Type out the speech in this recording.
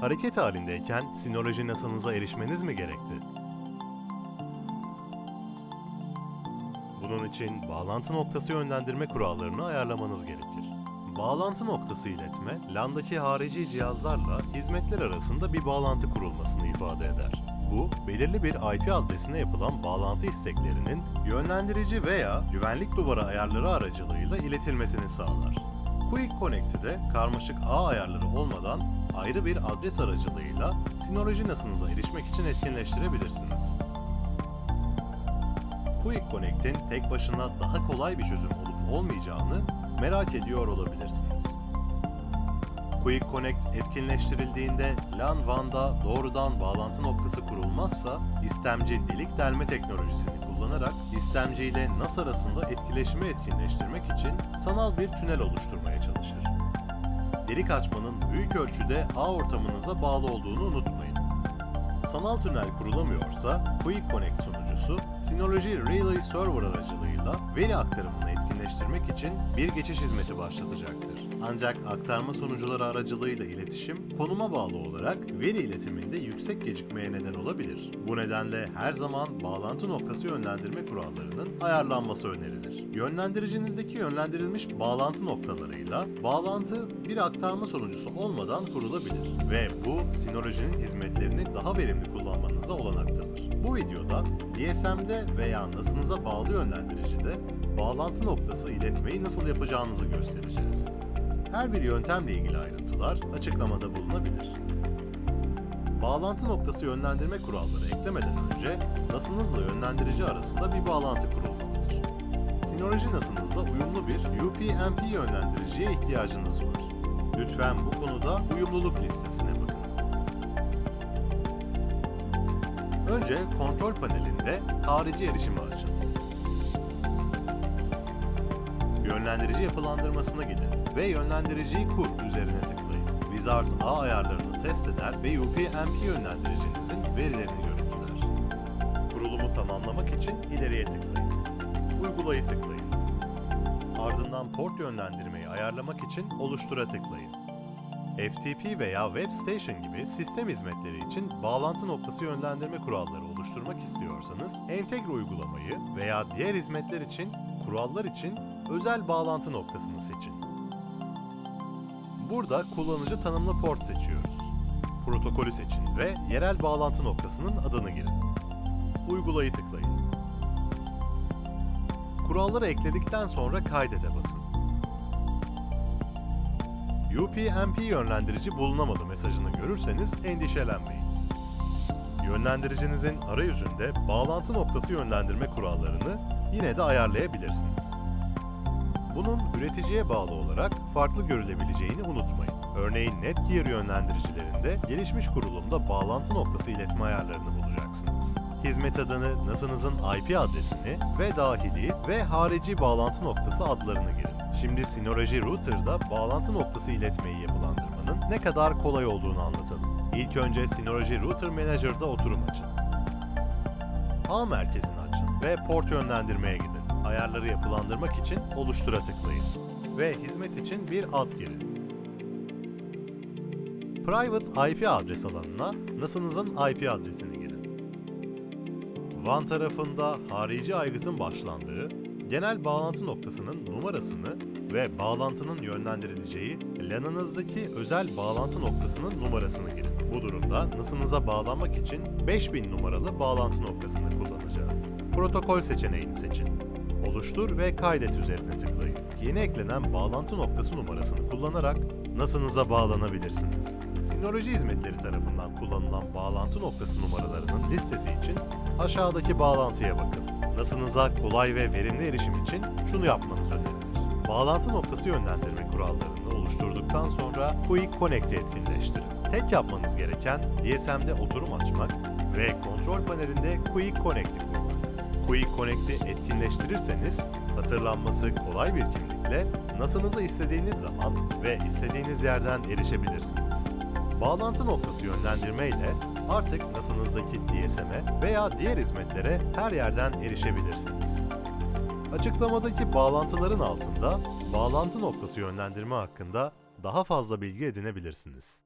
hareket halindeyken sinoloji NASA'nıza erişmeniz mi gerekti? Bunun için bağlantı noktası yönlendirme kurallarını ayarlamanız gerekir. Bağlantı noktası iletme, LAN'daki harici cihazlarla hizmetler arasında bir bağlantı kurulmasını ifade eder. Bu, belirli bir IP adresine yapılan bağlantı isteklerinin yönlendirici veya güvenlik duvarı ayarları aracılığıyla iletilmesini sağlar. Quick Connect'i karmaşık ağ ayarları olmadan ayrı bir adres aracılığıyla Synology erişmek için etkinleştirebilirsiniz. Quick Connect'in tek başına daha kolay bir çözüm olup olmayacağını merak ediyor olabilirsiniz. Quick Connect etkinleştirildiğinde LAN WAN'da doğrudan bağlantı noktası kurulmazsa, istemci delik delme teknolojisini kullanarak istemci ile NAS arasında etkileşimi etkinleştirmek için sanal bir tünel oluşturmaya çalışır. Delik açmanın büyük ölçüde ağ ortamınıza bağlı olduğunu unutmayın. Sanal tünel kurulamıyorsa Quick Connect sunucusu Synology Relay Server aracılığıyla veri aktarımını etkinleştirmek için bir geçiş hizmeti başlatacaktır. Ancak aktarma sunucuları aracılığıyla iletişim konuma bağlı olarak veri iletiminde yüksek gecikmeye neden olabilir. Bu nedenle her zaman bağlantı noktası yönlendirme kurallarının ayarlanması önerilir. Yönlendiricinizdeki yönlendirilmiş bağlantı noktalarıyla bağlantı bir aktarma sunucusu olmadan kurulabilir ve bu Synology'nin hizmetlerini daha verimli kullanmanıza olanak tanır. Bu videoda DSM'de veya NAS'ınıza bağlı yönlendiricide bağlantı noktası iletmeyi nasıl yapacağınızı göstereceğiz. Her bir yöntemle ilgili ayrıntılar açıklamada bulunabilir. Bağlantı noktası yönlendirme kuralları eklemeden önce NAS'ınızla yönlendirici arasında bir bağlantı kurulmalıdır. Synology NAS'ınızla uyumlu bir UPnP yönlendiriciye ihtiyacınız var. Lütfen bu konuda uyumluluk listesine bakın. Önce kontrol panelinde harici erişimi açın. Yönlendirici yapılandırmasına gidin ve yönlendiriciyi kur üzerine tıklayın. Wizard ağ ayarlarını test eder ve UPnP yönlendiricinizin verilerini görüntüler. Kurulumu tamamlamak için ileriye tıklayın. Uygulayı tıklayın. Ardından port yönlendirmeyi ayarlamak için oluştura tıklayın. FTP veya Web Station gibi sistem hizmetleri için bağlantı noktası yönlendirme kuralları oluşturmak istiyorsanız entegre uygulamayı veya diğer hizmetler için kurallar için özel bağlantı noktasını seçin. Burada kullanıcı tanımlı port seçiyoruz. Protokolü seçin ve yerel bağlantı noktasının adını girin. Uygulayı tıklayın. Kuralları ekledikten sonra kaydete basın. UPnP yönlendirici bulunamadı mesajını görürseniz endişelenmeyin. Yönlendiricinizin arayüzünde bağlantı noktası yönlendirme kurallarını yine de ayarlayabilirsiniz. Bunun üreticiye bağlı olarak farklı görülebileceğini unutmayın. Örneğin Netgear yönlendiricilerinde gelişmiş kurulumda bağlantı noktası iletme ayarlarını bulacaksınız. Hizmet adını, NAS'ınızın IP adresini ve dahili ve harici bağlantı noktası adlarını girin. Şimdi Synology Router'da bağlantı noktası iletmeyi yapılandırmanın ne kadar kolay olduğunu anlatalım. İlk önce Synology Router Manager'da oturum açın. A merkezini açın ve port yönlendirmeye gidin. Ayarları yapılandırmak için oluştura tıklayın ve hizmet için bir ad girin. Private IP adres alanına NAS'ınızın IP adresini girin. WAN tarafında harici aygıtın başlandığı, genel bağlantı noktasının numarasını ve bağlantının yönlendirileceği LAN'ınızdaki özel bağlantı noktasının numarasını girin. Bu durumda NAS'ınıza bağlanmak için 5000 numaralı bağlantı noktasını kullanacağız. Protokol seçeneğini seçin. Oluştur ve kaydet üzerine tıklayın. Yeni eklenen bağlantı noktası numarasını kullanarak NAS'ınıza bağlanabilirsiniz. Synology hizmetleri tarafından kullanılan bağlantı noktası numaralarının listesi için aşağıdaki bağlantıya bakın. NAS'ınıza kolay ve verimli erişim için şunu yapmanız önerilir. Bağlantı noktası yönlendirme kurallarını oluşturduktan sonra Quick Connect'i etkinleştirin. Tek yapmanız gereken DSM'de oturum açmak ve kontrol panelinde Quick Connect'i kurmak. Quick Connect'i etkinleştirirseniz hatırlanması kolay bir kimlikle NAS'ınıza istediğiniz zaman ve istediğiniz yerden erişebilirsiniz. Bağlantı noktası yönlendirme ile artık NAS'ınızdaki DSM'e veya diğer hizmetlere her yerden erişebilirsiniz. Açıklamadaki bağlantıların altında bağlantı noktası yönlendirme hakkında daha fazla bilgi edinebilirsiniz.